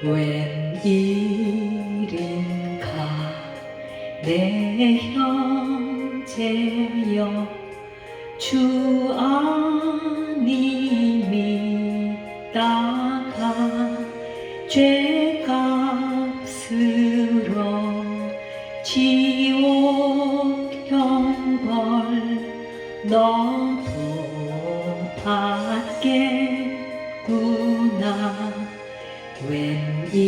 웬일인가 내 형제여 주 안이 믿다가 죄값으로 지옥 형벌 너도 받겠구나 웬일인가?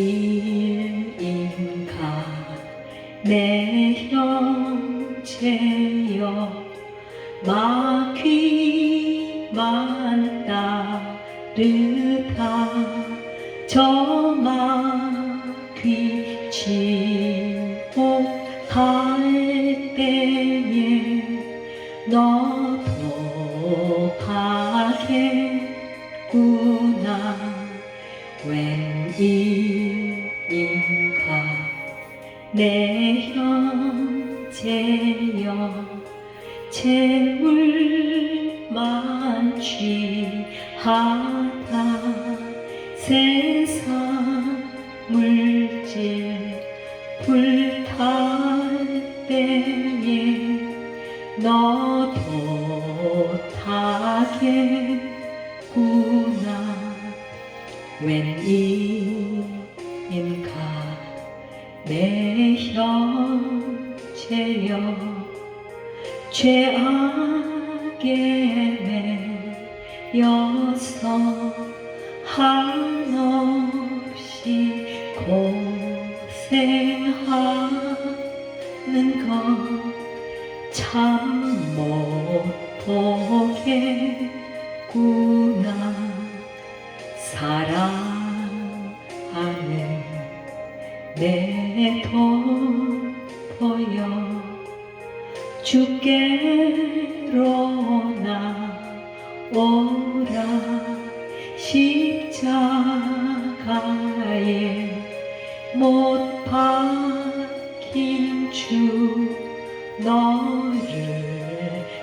내 형제여 마귀만 따르다. 저 마귀 지옥할 때에 너도 가겠구나 웬일인가? 내 형제여 재물 만 취하다 세상 물질 불탈 때에 너도 타겠구나 웬 일인가 내 형제여 죄악에 매여서 한없이 고생하는 것 참 못 보겠구나 사랑하는 내 동포여 주께로 나오라. 십자가에 못 박힌 주 너를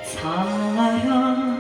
사랑하네